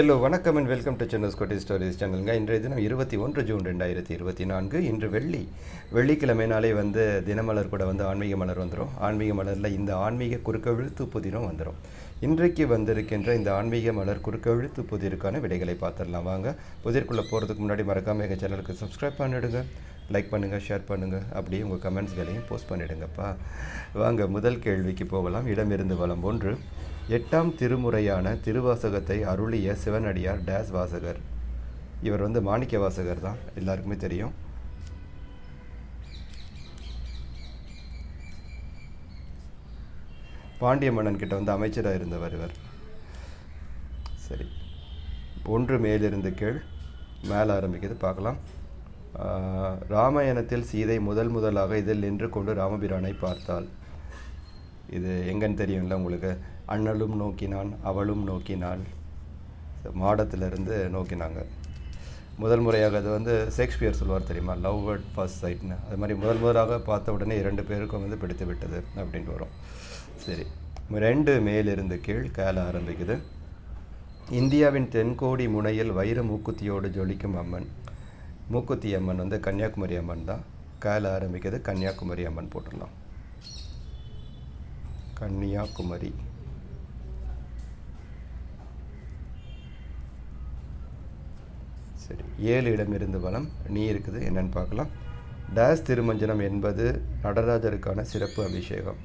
Hello வணக்கம் and welcome to Chennai scotty stories சேனலுங்க இன்றைய தினம் இருபத்தி ஒன்று ஜூன் ரெண்டாயிரத்தி இருபத்தி நான்கு. இன்று வெள்ளி. வெள்ளிக்கிழமைனாலே வந்து தினமலர் கூட வந்து ஆன்மீக மலர் வந்துடும் ஆன்மீக மலரில் இந்த ஆன்மீக குறுக்கெழுத்து புதினம் வந்துடும் இன்றைக்கு வந்திருக்கின்ற இந்த ஆன்மீக மலர் குறுக்கெழுத்து புதிருக்கான விடைகளை பார்த்துடலாம். வாங்க புதிர்க்குள்ளே போகிறதுக்கு முன்னாடி மறக்காம எங்கள் சேனலுக்கு சப்ஸ்கிரைப் பண்ணிடுங்க லைக் பண்ணுங்கள் ஷேர் பண்ணுங்கள் அப்படியே உங்கள் கமெண்ட்ஸ்களையும் போஸ்ட் பண்ணிடுங்கப்பா. வாங்க முதல் கேள்விக்கு போகலாம். இடமிருந்து வளம் ஒன்று. எட்டாம் திருமுறையான திருவாசகத்தை அருளிய சிவனடியார் டேஸ் வாசகர். இவர் வந்து மாணிக்க வாசகர் தான் எல்லாருக்குமே தெரியும். பாண்டிய மன்னன் கிட்ட வந்து அமைச்சராக இருந்தவர் இவர். சரி. ஒன்று மேலிருந்து கீழ் மேலே ஆரம்பிக்குது பார்க்கலாம். ராமாயணத்தில் சீதை முதல் முதலாக இதில் நின்று கொண்டு ராமபிரானை பார்த்தாள். இது எங்கன்னு தெரியும்ல உங்களுக்கு? அண்ணலும் நோக்கினான் அவளும் நோக்கினாள். மாடத்திலிருந்து நோக்கினாங்க. முதல் முறையாக அது வந்து ஷேக்ஸ்பியர் சொல்லுவார் தெரியுமா? லவ் அட் ஃபர்ஸ்ட் சைட்னு அது மாதிரி முதல் முதலாக பார்த்த உடனே இரண்டு பேருக்கும் வந்து பிடித்து விட்டது அப்படின்ட்டு வரும். சரி. ரெண்டு மேலிருந்து கீழ் கேள ஆரம்பிக்குது. இந்தியாவின் தென்கோடி முனையில் வைர மூக்குத்தியோடு ஜொலிக்கும் அம்மன். மூக்குத்தி அம்மன் வந்து கன்னியாகுமரி அம்மன் தான். கேள ஆரம்பிக்குது கன்னியாகுமரி அம்மன் போட்டுடலாம். கன்னியாகுமரி. சரி ஏழு இடமிருந்து வளம் நீ இருக்குது என்னன்னு பார்க்கலாம். டேஸ் திருமஞ்சனம் என்பது நடராஜருக்கான சிறப்பு அபிஷேகம்.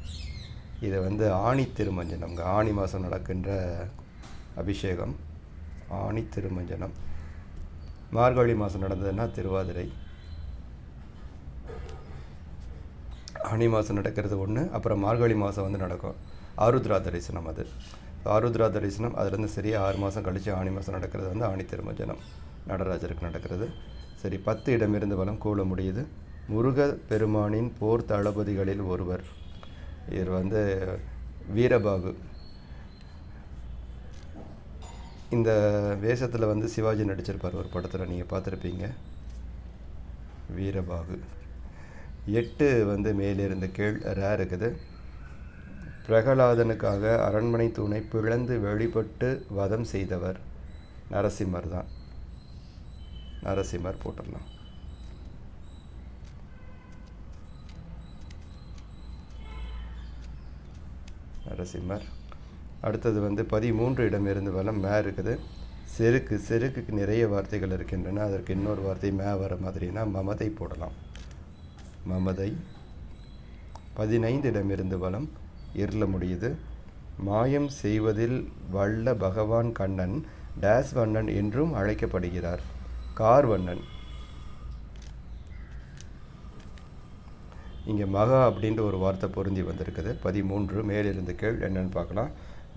இது வந்து ஆணி திருமஞ்சனம்ங்க ஆணி மாதம் நடக்கின்ற அபிஷேகம். ஆணி திருமஞ்சனம். மார்கழி மாதம் நடந்ததுன்னா திருவாதிரை. ஆணி மாதம் நடக்கிறது ஒன்று அப்புறம் மார்கழி மாதம் வந்து நடக்கும். ஆருத்ரா தரிசனம் அது. ஆருத்ரா தரிசனம் அதுலேருந்து சரியாக ஆறு மாதம் கழித்து ஆனி மாதம் நடக்கிறது வந்து ஆணி திருமஞ்சனம். நடராஜருக்கு நடக்கிறது. சரி பத்து இடமிருந்து வளம் கூல முடியுது. முருக பெருமானின் போர் தளபதிகளில் ஒருவர். இவர் வந்து வீரபாகு இந்த வேஷத்தில் வந்து சிவாஜி நடிச்சிருப்பார் ஒரு படத்தில் நீங்கள் பார்த்துருப்பீங்க. வீரபாகு எட்டு வந்து மேலிருந்து கீழ் ரே இருக்குது. பிரகலாதனுக்காக அரண்மனை தூணை பிளந்து வெளிப்பட்டு வதம் செய்தவர் நரசிம்மர் தான் நரசிம்மர் போட்டுடலாம். நரசிம்மர். அடுத்தது வந்து பதிமூன்று இடமிருந்து வலம் மே இருக்குது. செருக்கு செருக்குக்கு நிறைய வார்த்தைகள் இருக்கின்றன. அதற்கு இன்னொரு வார்த்தை மே வர மாதிரினா மமதை போடலாம். மமதை. பதினைந்து இடமிருந்து வலம் இருள முடியுது. மாயம் செய்வதில் வல்ல பகவான் கண்ணன் டேஸ் வண்ணன் என்றும் அழைக்கப்படுகிறார். கார் வண்ணன். இங்கே மகா அப்படின்ற ஒரு வார்த்தை பொருந்தி வந்திருக்குது. பதிமூன்று மேலிருந்து கீழ் என்னன்னு பார்க்கலாம்.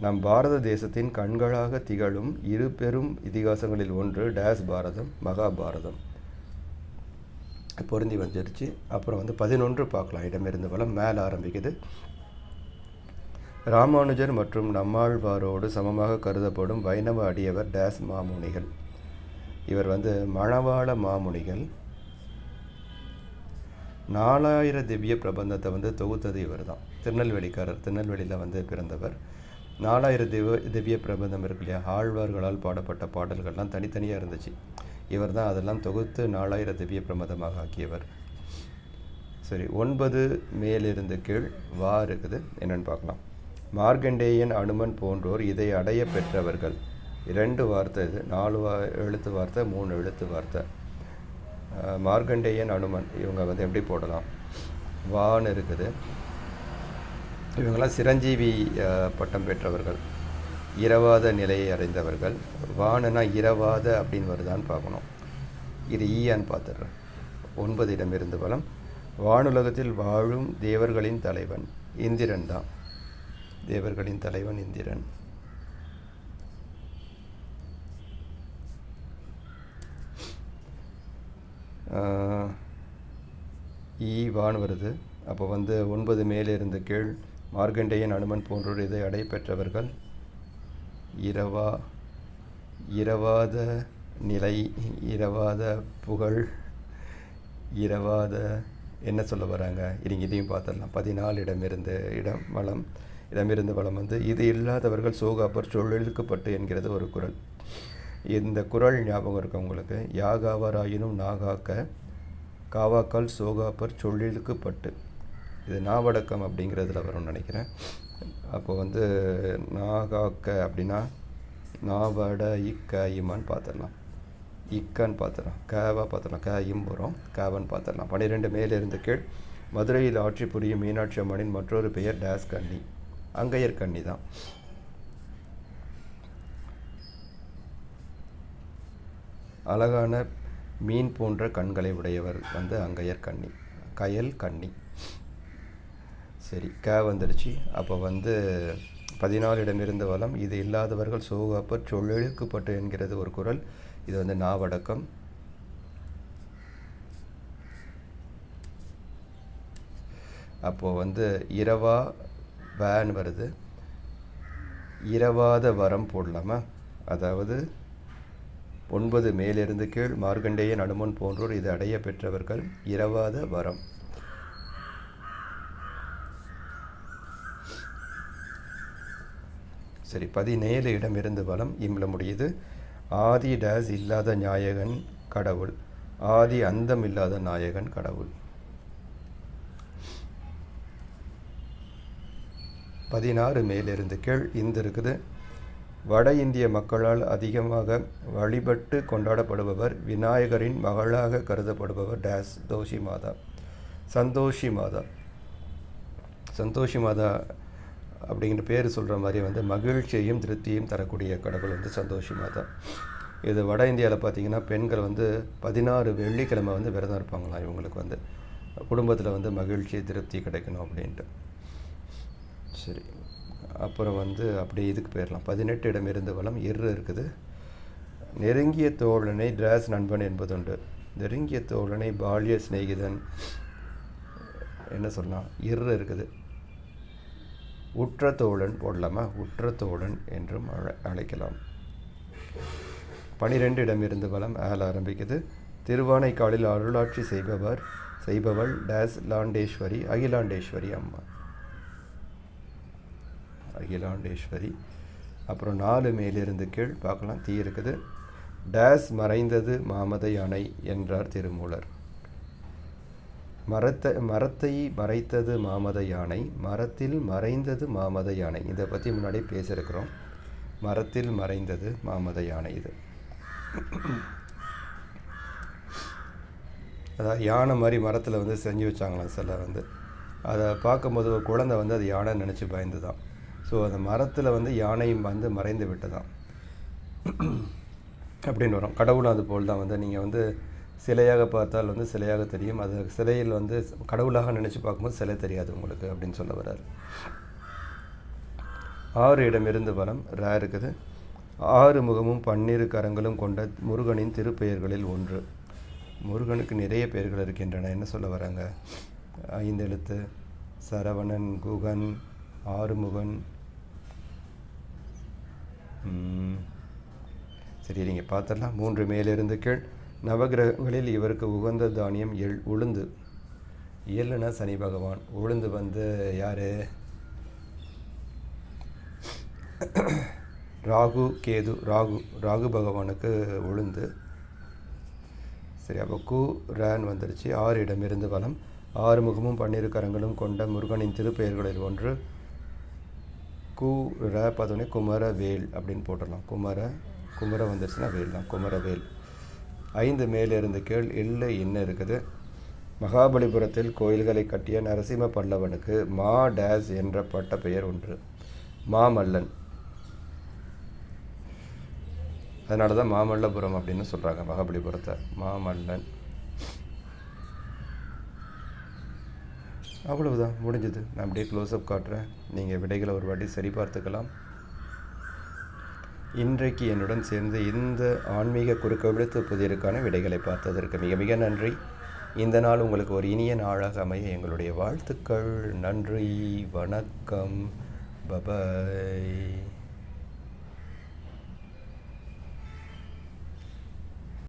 நம் பாரத தேசத்தின் கண்களாக திகழும் இரு பெரும் இதிகாசங்களில் ஒன்று டேஸ் பாரதம் மகாபாரதம் பொருந்தி வந்துருச்சு. அப்புறம் வந்து பதினொன்று பார்க்கலாம். இடமிருந்து வளம் மேலே ஆரம்பிக்குது. ராமானுஜர் மற்றும் நம்மாழ்வாரோடு சமமாக கருதப்படும் வைணவ அடியவர் டேஸ் மாமுனிகள். இவர் வந்து மணவாள மாமுனிகள். நாலாயிர திவ்ய பிரபந்தத்தை வந்து தொகுத்தது இவர் தான் திருநெல்வேலிக்காரர் திருநெல்வேலியில் வந்து பிறந்தவர். நாலாயிர திவ திவ்ய பிரபந்தம் இருக்கு இல்லையா? ஆழ்வார்களால் பாடப்பட்ட பாடல்கள்லாம் தனித்தனியாக இருந்துச்சு. இவர் தான் அதெல்லாம் தொகுத்து நாலாயிர திவ்ய பிரபந்தமாக ஆக்கியவர். சரி ஒன்பது மேலிருந்து கீழ் வா இருக்குது. என்னென்னு பார்க்கலாம். மார்கண்டேயன் அனுமன் போன்றோர் இதை அடைய பெற்றவர்கள். இரண்டு வார்த்தை இது. நாலு வா எழுத்து வார்த்தை மூணு எழுத்து வார்த்தை. மார்கண்டேயன் மார்க்கண்டேயன் அனுமன் இவங்க வந்து எப்படி போடலாம்? வான்னு இருக்குது. இவங்கெல்லாம் சிரஞ்சீவி பட்டம் பெற்றவர்கள். இரவாத நிலையை அடைந்தவர்கள். வானுனா இரவாத அப்படின்னு வருதான்னு பார்க்கணும். இது ஈயான்னு பார்த்துடுறேன். ஒன்பது இடமிருந்து பலம் வானுலகத்தில் வாழும் தேவர்களின் தலைவன் இந்திரன் தான். தேவர்களின் தலைவன் இந்திரன். ஆஹ், ஈ வான் வருது. அப்போ வந்து ஒன்பது மேலிருந்து கீழ் மார்க்கண்டேயன் அனுமன் போன்றோர் இதை அடை பெற்றவர்கள். இரவா இரவாத நிலை இரவாத புகழ் இரவாத என்ன சொல்ல வராங்க? இருங்க இதையும் பார்த்துடலாம். பதினாலு இடமிருந்து இடம் வளம். இடமிருந்து வளம் வந்து இது இல்லாதவர்கள் சோகாப்பர் சொல்லிழுக்கப்பட்டு என்கிறது ஒரு குரல். இந்த குரல் ஞாபகம் இருக்கு உங்களுக்கு? யாகாவராயினும் நாகாக்க காவாக்கால் சோகாப்பர் சொல்லிலுக்கு பட்டு இது நாவடக்கம் அப்படிங்கிறதுல வரும்னு நினைக்கிறேன். அப்போ வந்து நாகாக்க அப்படின்னா நாவட இக்க இமான்னு பார்த்துடலாம். இக்கான்னு பார்த்துடலாம். கேவா பார்த்துடலாம். கே இம்புறம் கேவன் பார்த்துடலாம். பன்னிரெண்டு மேலிருந்து கீழ். மதுரையில் ஆட்சி புரியும் மீனாட்சி அம்மனின் மற்றொரு பெயர் டேஸ் கன்னி அங்கையர் கண்ணி தான். அழகான மீன் போன்ற கண்களை உடையவர் வந்து அங்கையர் கண்ணி. கயல் கண்ணி. சரி க வந்துடுச்சு. அப்போ வந்து பதினாலு இடமிருந்து வளம் இது இல்லாதவர்கள் சோகாப்பர் சொல்லெழுக்கப்பட்டு என்கிறது ஒரு குரல். இது வந்து நாவடக்கம். அப்போது வந்து இரவா வேன் வருது. இரவாத வரம் போடலாமா? அதாவது ஒன்பது மேலிருந்து கீழ் மார்கண்டேய நடுமன் போன்றோர் இது அடைய பெற்றவர்கள் இரவாத வரம். சரி பதினேழு இடமிருந்து வளம் இம்ல முடியுது. ஆதி டேஸ் இல்லாத நாயகன் கடவுள். ஆதி அந்தம் இல்லாத நாயகன் கடவுள். பதினாறு மேலிருந்து கீழ் இந்த இருக்குது. வட இந்திய மக்களால் அதிகமாக வழிபட்டு கொண்டாடப்படுபவர் விநாயகரின் மகளாக கருதப்படுபவர் டேஸ் தோஷி மாதா. சந்தோஷி மாதா. சந்தோஷி மாதா அப்படிங்கிற பேர் சொல்கிற மாதிரி வந்து மகிழ்ச்சியையும் திருப்தியும் தரக்கூடிய கடவுள் வந்து சந்தோஷி மாதா. இது வட இந்தியாவில் பார்த்திங்கன்னா பெண்கள் வந்து பதினாறு வெள்ளிக்கிழமை வந்து விரதம் இருப்பாங்களாம் இவங்களுக்கு வந்து. குடும்பத்தில் வந்து மகிழ்ச்சி திருப்தி கிடைக்கணும் அப்படின்ட்டு. சரி. அப்புறம் வந்து அப்படி இதுக்கு போயிடலாம். பதினெட்டு இடம் இருந்த வளம் எரு இருக்குது. நெருங்கிய தோழனை டிராஸ் நண்பன் என்பதுண்டு. நெருங்கிய தோழனை பாலிய சிநேகிதன் என்ன சொல்லலாம்? இரு இருக்குது. உற்ற தோழன் போடலாமா? உற்ற தோழன் என்றும் அழை அழைக்கலாம். பனிரெண்டு இடமிருந்து வளம் ஆல் ஆரம்பிக்குது. திருவானைக்காலில் அருளாட்சி செய்பவர் செய்பவள் டேஸ் லாண்டேஸ்வரி அகிலாண்டேஸ்வரி அம்மா. அகிலாண்டேஸ்வரி. அப்புறம் நாலு மேலிருந்து கீழ் பார்க்கலாம். தீ இருக்குது. டேஸ் மறைந்தது மாமத யானை என்றார் திருமூலர். மரத்தை மரத்தை மறைத்தது மாமத யானை மரத்தில் மறைந்தது மாமத யானை இதை பற்றி முன்னாடி பேசியிருக்கிறோம். மரத்தில் மறைந்தது மாமத யானை இது. அதாவது யானை மாதிரி மரத்தில் வந்து செஞ்சு வச்சாங்களாம் சில வந்து. அதை பார்க்கும்போது குழந்தை வந்து அது யானை நினச்சி பயந்து தான் ஸோ அந்த மரத்தில் வந்து யானையும் வந்து மறைந்து விட்டுதான் அப்படின்னு வரும். கடவுளும் அது போல் தான் வந்து நீங்கள் வந்து சிலையாக பார்த்தால் வந்து சிலையாக தெரியும். அது சிலையில் வந்து கடவுளாக நினச்சி பார்க்கும்போது சிலை தெரியாது உங்களுக்கு அப்படின்னு சொல்ல வர்றாரு. ஆறு இடமிருந்து வரம் ரே இருக்குது. ஆறு முகமும் பன்னிரு கரங்களும் கொண்ட முருகனின் திருப்பெயர்களில் ஒன்று. முருகனுக்கு நிறைய பெயர்கள் இருக்கின்றன. என்ன சொல்ல வராங்க? ஐந்து எழுத்து சரவணன் குகன் ஆறுமுகன் சரி நீங்கள் பார்த்துடலாம் மூன்று மேலிருந்து கீழ். நவகிரகங்களில் இவருக்கு உகந்த தானியம் எள் உளுந்து. எள்ளுனா சனி பகவான். உளுந்து வந்து யார்? ராகு கேது ராகு. ராகு பகவானுக்கு உளுந்து. சரி அப்போ கு ரேன் வந்துருச்சு. ஆறு இடமிருந்து வளம் ஆறு முகமும் பன்னிரு கரங்களும் கொண்ட முருகனின் திருப்பெயர்களில் ஒன்று. கு ர பார்த்தோன்னே குமரவேல் அப்படின்னு போட்டுடலாம். குமர குமர வந்துருச்சுன்னா வேல் தான். குமரவேல் ஐந்து மேலிருந்து கீழ் இல்லை என்ன இருக்குது? மகாபலிபுரத்தில் கோயில்களை கட்டிய நரசிம்ம பல்லவனுக்கு மா டேஸ் என்ற பட்ட பெயர் ஒன்று. மாமல்லன் அதனால தான் மாமல்லபுரம் அப்படின்னு சொல்கிறாங்க மகாபலிபுரத்தை. மாமல்லன் அவ்வளவுதான் முடிஞ்சது. நான் அப்படியே க்ளோஸ்அப் காட்டுறேன். நீங்கள் விடைகளை ஒரு வாட்டி சரி பார்த்துக்கலாம். இன்றைக்கு என்னுடன் சேர்ந்து இந்த ஆன்மீக குறுக்கவிழுத்து புதிருக்கான விடைகளை பார்த்ததற்கு மிக மிக நன்றி. இந்த நாள் உங்களுக்கு ஒரு இனிய நாளாக அமைய எங்களுடைய வாழ்த்துக்கள். நன்றி வணக்கம். பபாய்